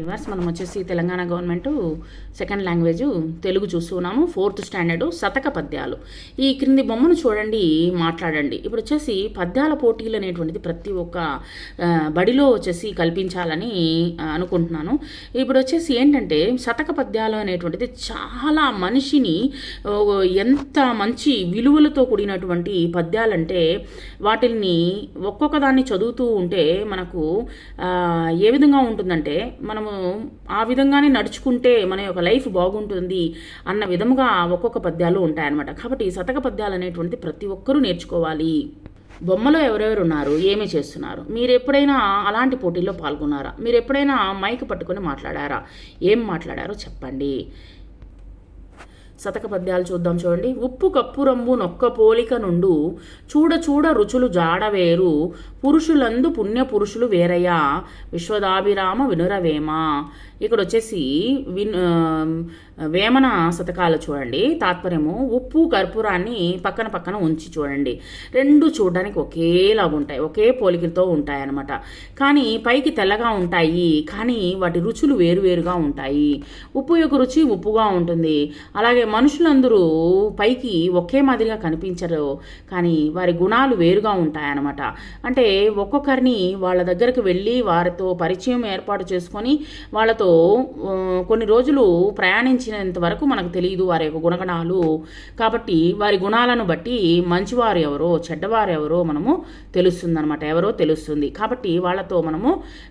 Viewers మనం వచ్చేసి Telangana government second language Telugu చూస్తున్నాము ఫోర్త్ స్టాండర్డ్ శతక పద్యాలు. ఈ క్రింది బొమ్మను చూడండి మాట్లాడండి. ఇప్పుడు వచ్చేసి పద్యాల పోటీలు అనేటువంటిది ప్రతి ఒక్క బడిలో వచ్చేసి కల్పించాలని అనుకుంటున్నాను. ఇప్పుడు వచ్చేసి ఏంటంటే శతక పద్యాలు అనేటువంటిది చాలా మనిషిని ఎంత మంచి విలువలతో కూడినటువంటి పద్యాలంటే వాటిని ఒక్కొక్క దాన్ని చదువుతూ ఉంటే మనకు ఏ విధంగా ఉంటుందంటే మనం మనము ఆ విధంగానే నడుచుకుంటే మన యొక్క లైఫ్ బాగుంటుంది అన్న విధముగా ఒక్కొక్క పద్యాలు ఉంటాయన్నమాట. కాబట్టి శతక పద్యాలు అనేటువంటి ప్రతి ఒక్కరూ నేర్చుకోవాలి. బొమ్మలో ఎవరెవరు ఉన్నారు? ఏమి చేస్తున్నారు? మీరు ఎప్పుడైనా అలాంటి పోటీల్లో పాల్గొన్నారా? మీరు ఎప్పుడైనా మైక్ పట్టుకొని మాట్లాడారా? ఏం మాట్లాడారో చెప్పండి. శతక పద్యాలు చూద్దాం చూడండి. ఉప్పు కప్పురంబు నొక్క పోలిక నుండు చూడ చూడ రుచులు జాడవేరు పురుషులందు పుణ్య పురుషులు వేరయ్యా విశ్వదాభిరామ వినురవేమ. ఇక్కడ వచ్చేసి విన్ వేమన శతకాలు చూడండి. తాత్పర్యము ఉప్పు కర్పూరాన్ని పక్కన పక్కన ఉంచి చూడండి. రెండు చూడడానికి ఒకేలాగా ఉంటాయి. ఒకే పోలికలతో ఉంటాయి కానీ పైకి తెల్లగా ఉంటాయి. కానీ వాటి రుచులు వేరువేరుగా ఉంటాయి. ఉప్పు యొక్క రుచి ఉప్పుగా ఉంటుంది. అలాగే మనుషులందరూ పైకి ఒకే మాదిరిగా కనిపించరు. కానీ వారి గుణాలు వేరుగా ఉంటాయన్నమాట. అంటే ఒక్కొక్కరిని వాళ్ళ దగ్గరకు వెళ్ళి వారితో పరిచయం ఏర్పాటు చేసుకొని వాళ్ళతో కొన్ని రోజులు ప్రయాణించినంత వరకు మనకు తెలియదు వారి యొక్క గుణగణాలు. కాబట్టి వారి గుణాలను బట్టి మంచివారు ఎవరో చెడ్డవారు ఎవరో మనము తెలుస్తుందనమాట ఎవరో తెలుస్తుంది. కాబట్టి వాళ్ళతో మనము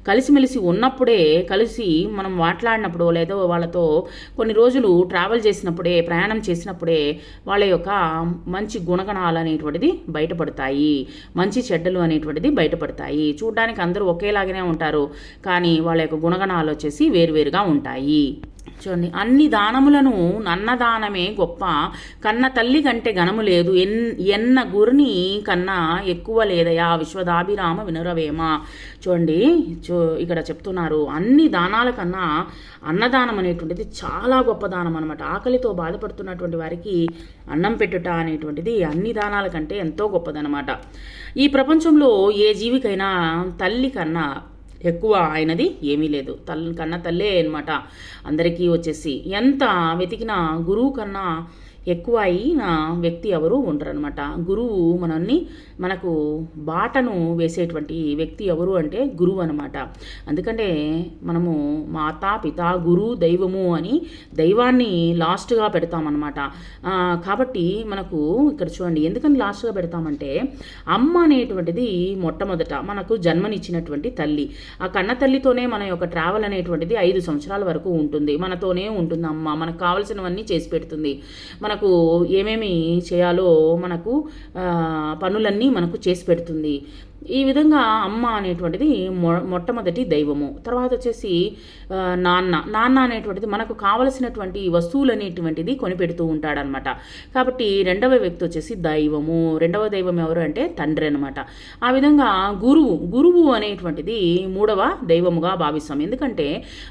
కలిసిమెలిసి ఉన్నప్పుడే కలిసి మనం మాట్లాడినప్పుడు లేదా వాళ్ళతో కొన్ని రోజులు ట్రావెల్ చేసినప్పుడే ప్రయాణం చేసినప్పుడే వాళ్ళ యొక్క మంచి గుణగణాలు అనేటువంటిది బయటపడతాయి. మంచి చెడ్డలు అనేటువంటిది బయటపడతాయి. చూడ్డానికి అందరూ ఒకేలాగానే ఉంటారు. కానీ వాళ్ళ యొక్క గుణగణాలు వచ్చేసి వేరువేరుగా ఉంటాయి. చూడండి అన్ని దానములను అన్నదానమే గొప్ప. కన్న తల్లి కంటే ఘనము లేదు. ఎన్ ఎన్న గురిని కన్నా ఎక్కువ లేదయా? విశ్వదాభిరామ వినురవేమ. చూడండి చూ ఇక్కడ చెప్తున్నారు అన్ని దానాల కన్నా అన్నదానం అనేటువంటిది చాలా గొప్ప దానం అనమాట ఆకలితో బాధపడుతున్నటువంటి వారికి అన్నం పెట్టుట అనేటువంటిది అన్ని దానాల కంటే ఎంతో గొప్పదనమాట ఈ ప్రపంచంలో ఏ జీవికైనా తల్లి కన్నా ఎక్కువ ఆయనది ఏమీ లేదు. తల్లి కన్నా తల్లే అనమాట అందరికీ వచ్చేసి ఎంత వెతికినా గురువు కన్నా ఎక్కువ అయిన వ్యక్తి ఎవరు ఉండరనమాట గురువు మనల్ని మనకు బాటను వేసేటువంటి వ్యక్తి ఎవరు అంటే గురువు అనమాట అందుకంటే మనము మాతా పిత గురు దైవము అని దైవాన్ని లాస్ట్గా పెడతామన్నమాట. కాబట్టి మనకు ఇక్కడ చూడండి ఎందుకని లాస్ట్గా పెడతామంటే అమ్మ అనేటువంటిది మొట్టమొదట మనకు జన్మనిచ్చినటువంటి తల్లి. ఆ కన్న తల్లితోనే మన యొక్క ట్రావెల్ అనేటువంటిది ఐదు సంవత్సరాల వరకు ఉంటుంది. మనతోనే ఉంటుంది అమ్మ మనకు కావలసినవన్నీ చేసి పెడుతుంది. మనకు ఏమేమి చేయాలో మనకు పనులన్నీ మనకు చేసి పెడుతుంది. ఈ విధంగా అమ్మ అనేటువంటిది మొ మొట్టమొదటి దైవము. తర్వాత వచ్చేసి నాన్న. నాన్న అనేటువంటిది మనకు కావలసినటువంటి వస్తువులు అనేటువంటిది కొనిపెడుతూ ఉంటాడనమాట కాబట్టి రెండవ వ్యక్తి వచ్చేసి దైవము. రెండవ దైవం ఎవరు అంటే తండ్రి అనమాట ఆ విధంగా గురువు. గురువు అనేటువంటిది మూడవ దైవముగా భావిస్తాం. ఎందుకంటే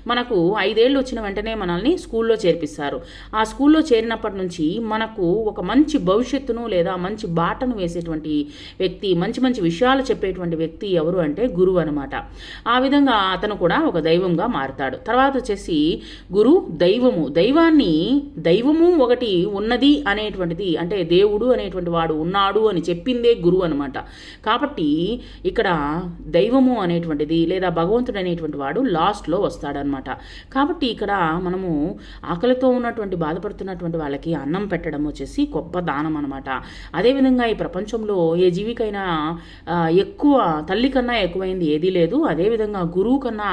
మనకు ఐదేళ్ళు వచ్చిన వెంటనే మనల్ని స్కూల్లో చేర్పిస్తారు. ఆ స్కూల్లో చేరినప్పటి నుంచి మనకు ఒక మంచి భవిష్యత్తును లేదా మంచి బాటను వేసేటువంటి వ్యక్తి మంచి మంచి విషయాలు చెప్పేటువంటి వ్యక్తి ఎవరు అంటే గురువు అనమాట ఆ విధంగా అతను కూడా ఒక దైవంగా మారుతాడు. తర్వాత వచ్చేసి గురు దైవము. దైవాన్ని దైవము ఒకటి ఉన్నది అనేటువంటిది అంటే దేవుడు అనేటువంటి వాడు ఉన్నాడు అని చెప్పిందే గురువు అనమాట కాబట్టి ఇక్కడ దైవము అనేటువంటిది లేదా భగవంతుడు అనేటువంటి వాడు లాస్ట్లో వస్తాడనమాట కాబట్టి ఇక్కడ మనము ఆకలితో ఉన్నటువంటి బాధపడుతున్నటువంటి వాళ్ళకి అన్నం పెట్టడం వచ్చేసి గొప్ప దానం అనమాట అదేవిధంగా ఈ ప్రపంచంలో ఏ జీవికైనా ఎక్కువ తల్లి కన్నా ఎక్కువైంది ఏదీ లేదు. అదేవిధంగా గురువు కన్నా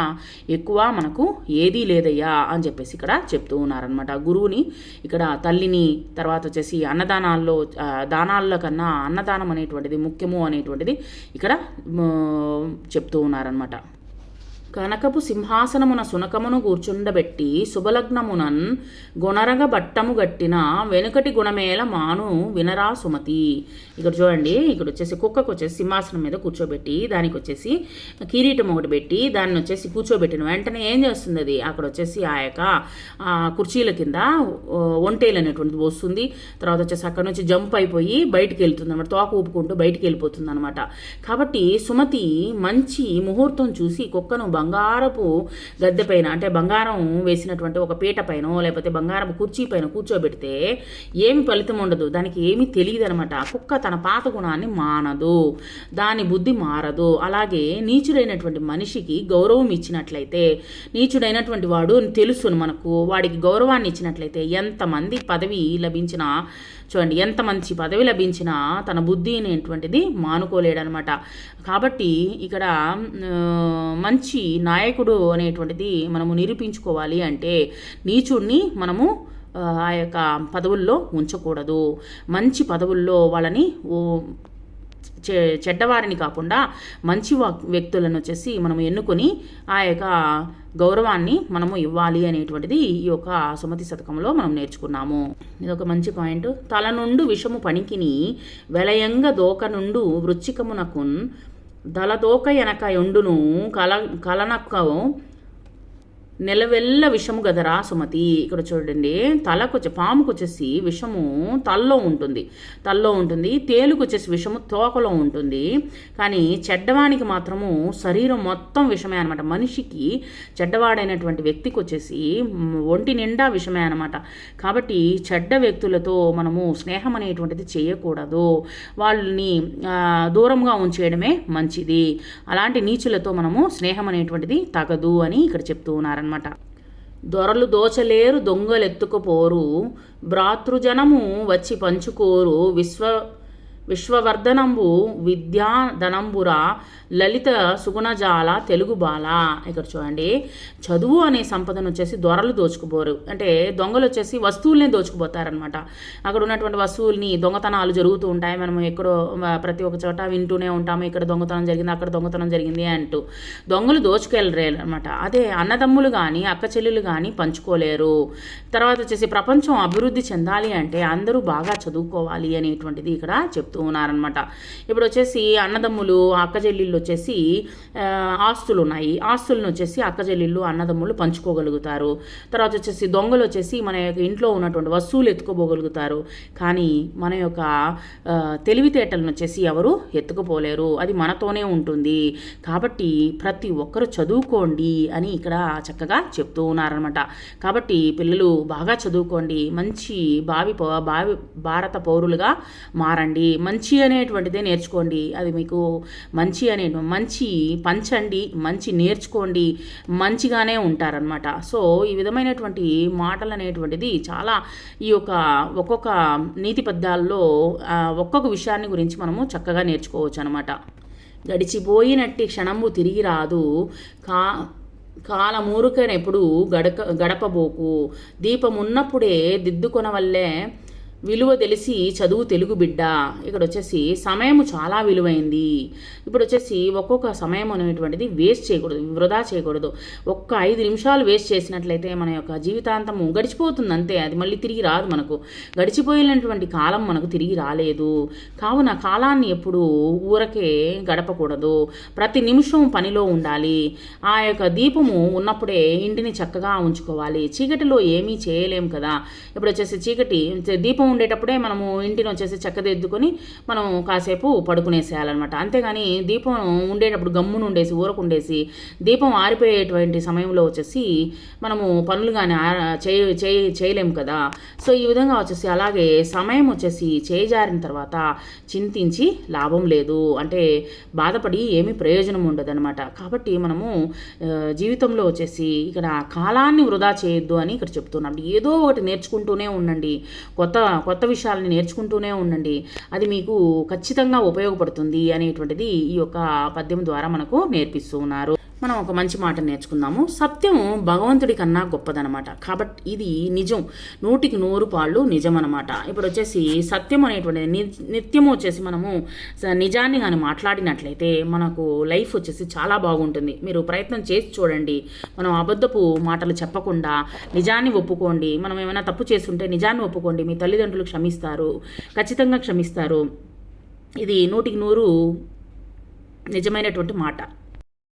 ఎక్కువ మనకు ఏదీ లేదయ్యా అని చెప్పేసి ఇక్కడ చెప్తూ ఉన్నారనమాట గురువుని ఇక్కడ తల్లిని తర్వాత వచ్చేసి అన్నదానాల్లో దానాల్లో కన్నా అన్నదానం అనేటువంటిది ముఖ్యము అనేటువంటిది ఇక్కడ చెప్తూ ఉన్నారనమాట కనకపు సింహాసనమున సునకమును కూర్చుండబెట్టి శుభలగ్నమునన్ గుణరగ బట్టము గట్టిన వెనుకటి గుణమేల మాను వినరా సుమతి. ఇక్కడ చూడండి ఇక్కడ వచ్చేసి కుక్కకు వచ్చేసి సింహాసనం మీద కూర్చోబెట్టి దానికి వచ్చేసి కిరీటం ఒకటి పెట్టి దాన్ని వచ్చేసి కూర్చోబెట్టిన వెంటనే ఏం చేస్తుంది అది? అక్కడ వచ్చేసి ఆ యొక్క కుర్చీల కింద ఒంటేలు అనేటువంటిది వస్తుంది తర్వాత వచ్చేసి అక్కడ నుంచి జంప్ అయిపోయి బయటికి వెళ్తుంది అనమాట తోక ఊపుకుంటూ బయటికి వెళ్ళిపోతుంది అనమాట కాబట్టి సుమతి మంచి ముహూర్తం చూసి కుక్కను బంగారు బంగారపు గద్దె పైన అంటే బంగారం వేసినటువంటి ఒక పీట పైన లేకపోతే బంగారపు కుర్చీ పైన కూర్చోబెడితే ఏమి ఫలితం ఉండదు. దానికి ఏమీ తెలియదు అనమాట కుక్క తన పాత గుణాన్ని మానదు. దాని బుద్ధి మారదు. అలాగే నీచుడైనటువంటి మనిషికి గౌరవం ఇచ్చినట్లయితే నీచుడైనటువంటి వాడు తెలుసును మనకు. వాడికి గౌరవాన్ని ఇచ్చినట్లయితే ఎంతమంది పదవి లభించినా చూడండి ఎంత మంచి పదవి లభించినా తన బుద్ధి అనేటువంటిది మానుకోలేడనమాట. కాబట్టి ఇక్కడ మంచి నాయకుడు అనేటువంటిది మనము నిరూపించుకోవాలి అంటే నీచుడిని మనము ఆ యొక్క పదవుల్లో ఉంచకూడదు. మంచి పదవుల్లో వాళ్ళని చె చెడ్డవారిని కాకుండా మంచి వ్యక్తులను వచ్చేసి మనం ఎన్నుకొని ఆ యొక్క గౌరవాన్ని మనము ఇవ్వాలి అనేటువంటిది ఈ యొక్క సుమతి శతకంలో మనం నేర్చుకున్నాము. ఇది ఒక మంచి పాయింట్. తల నుండు విషము పనికిని వెలయంగ దోక నుండు వృచ్చికమునకున్ దళదోక ఎనక ఎండును కల కలనక్క నెలవెల్ల విషము గదరా సుమతి. ఇక్కడ చూడండి తలకు వచ్చి పాముకు వచ్చేసి విషము తల్లో ఉంటుంది. తల్లో ఉంటుంది తేలుకు వచ్చేసి విషము తోకలో ఉంటుంది. కానీ చెడ్డవానికి మాత్రము శరీరం మొత్తం విషమే అనమాట మనిషికి చెడ్డవాడైనటువంటి వ్యక్తికి వచ్చేసి ఒంటి నిండా విషమే అనమాట కాబట్టి చెడ్డ వ్యక్తులతో మనము స్నేహం అనేటువంటిది చేయకూడదు. వాళ్ళని దూరంగా ఉంచేయడమే మంచిది. అలాంటి నీచులతో మనము స్నేహం అనేటువంటిది తగదు అని ఇక్కడ చెప్తూ ఉన్నారనమాట అనమాట దొరలు దోచలేరు దొంగలెత్తుకుపోరు భ్రాతృజనము వచ్చి పంచుకోరు. విశ్వ విశ్వవర్ధనంబు విద్యాధనంబుర లలిత సుగుణజాల తెలుగు బాల. ఇక్కడ చూడండి చదువు అనే సంపదను వచ్చేసి దొరలు దోచుకుపోరు. అంటే దొంగలు వచ్చేసి వస్తువుల్ని దోచుకుపోతారనమాట అక్కడ ఉన్నటువంటి వస్తువుల్ని దొంగతనాలు జరుగుతూ ఉంటాయి. మనం ఎక్కడో ప్రతి ఒక్క చోట వింటూనే ఉంటాము ఇక్కడ దొంగతనం జరిగింది అక్కడ దొంగతనం జరిగింది అంటూ. దొంగలు దోచుకెళ్ళలేరు అనమాట అదే అన్నదమ్ములు కానీ అక్క చెల్లెలు కానీ పంచుకోలేరు. తర్వాత వచ్చేసి ప్రపంచం అభివృద్ధి చెందాలి అంటే అందరూ బాగా చదువుకోవాలి అనేటువంటిది ఇక్కడ చెప్తూ చెప్తూ ఉన్నారనమాట ఇప్పుడు వచ్చేసి అన్నదమ్ములు అక్కజెల్లిళ్ళు వచ్చేసి ఆస్తులు ఉన్నాయి ఆస్తులను వచ్చేసి అక్కజెల్లిళ్ళు అన్నదమ్ములు పంచుకోగలుగుతారు. తర్వాత వచ్చేసి దొంగలు వచ్చేసి మన యొక్క ఇంట్లో ఉన్నటువంటి వస్తువులు ఎత్తుకోబోగలుగుతారు కానీ మన యొక్క తెలివితేటలను వచ్చేసి ఎవరు ఎత్తుకుపోలేరు. అది మనతోనే ఉంటుంది. కాబట్టి ప్రతి ఒక్కరు చదువుకోండి అని ఇక్కడ చక్కగా చెప్తూ ఉన్నారనమాట కాబట్టి పిల్లలు బాగా చదువుకోండి. మంచి భావి భావి భారత పౌరులుగా మారండి. మంచి అనేటువంటిదే నేర్చుకోండి. అది మీకు మంచి అనే మంచి పంచండి మంచి నేర్చుకోండి మంచిగానే ఉంటారనమాట సో ఈ విధమైనటువంటి మాటలు అనేటువంటిది చాలా ఈ యొక్క ఒక్కొక్క నీతి పద్యాల్లో ఒక్కొక్క విషయాన్ని గురించి మనము చక్కగా నేర్చుకోవచ్చు అనమాట గడిచిపోయినట్టి క్షణము తిరిగి రాదు. కా కాలమూరుకనెప్పుడు గడక గడపబోకు. దీపమున్నప్పుడే దిద్దుకొనవల్లే విలువ తెలిసి చదువు తెలుగు బిడ్డ. ఇక్కడ వచ్చేసి సమయం చాలా విలువైంది. ఇప్పుడు వచ్చేసి ఒక్కొక్క సమయం అనేటువంటిది వేస్ట్ చేయకూడదు వృధా చేయకూడదు. ఒక్క ఐదు నిమిషాలు వేస్ట్ చేసినట్లయితే మన యొక్క జీవితాంతము గడిచిపోతుంది అంతే. అది మళ్ళీ తిరిగి రాదు మనకు. గడిచిపోయినటువంటి కాలం మనకు తిరిగి రాలేదు. కావున కాలాన్ని ఎప్పుడు ఊరకే గడపకూడదు. ప్రతి నిమిషం పనిలో ఉండాలి. ఆ యొక్క దీపము ఉన్నప్పుడే ఇంటిని చక్కగా ఉంచుకోవాలి. చీకటిలో ఏమీ చేయలేము కదా. ఇప్పుడు వచ్చేసి చీకటి దీపం ఉండేటప్పుడే మనము ఇంటిని వచ్చేసి చక్కదిద్దుకొని మనం కాసేపు పడుకునేసేయాలన్నమాట. అంతేగాని దీపం ఉండేటప్పుడు గమ్మును ఉండేసి ఊరకు ఉండేసి దీపం ఆరిపోయేటువంటి సమయంలో వచ్చేసి మనము పనులు కానీ చేయ చేయలేము కదా. సో ఈ విధంగా వచ్చేసి అలాగే సమయం వచ్చేసి చేజారిన తర్వాత చింతించి లాభం లేదు. అంటే బాధపడి ఏమీ ప్రయోజనం ఉండదన్నమాట. కాబట్టి మనము జీవితంలో వచ్చేసి ఇక్కడ కాలాన్ని వృధా చేయొద్దు అని ఇక్కడ చెప్తున్నాం ఏదో ఒకటి నేర్చుకుంటూనే ఉండండి. కొత్త కొత్త విషయాలని నేర్చుకుంటూనే ఉండండి. అది మీకు ఖచ్చితంగా ఉపయోగపడుతుంది అనేటువంటిది ఈ యొక్క పద్యం ద్వారా మనకు నేర్పిస్తూ ఉన్నారు మనం ఒక మంచి మాట నేర్చుకుందాము. సత్యం భగవంతుడి కన్నా గొప్పదనమాట. కాబట్టి ఇది నిజం. నూటికి నూరు పాళ్ళు నిజం అనమాట ఇప్పుడు వచ్చేసి సత్యం అనేటువంటిది నిత్యము వచ్చేసి మనము నిజాన్ని కానీ మాట్లాడినట్లయితే మనకు లైఫ్ వచ్చేసి చాలా బాగుంటుంది. మీరు ప్రయత్నం చేసి చూడండి. మనం అబద్ధపు మాటలు చెప్పకుండా నిజాన్ని ఒప్పుకోండి. మనం ఏమైనా తప్పు చేస్తుంటే నిజాన్ని ఒప్పుకోండి. మీ తల్లిదండ్రులు క్షమిస్తారు. ఖచ్చితంగా క్షమిస్తారు. ఇది నూటికి నూరు నిజమైనటువంటి మాట.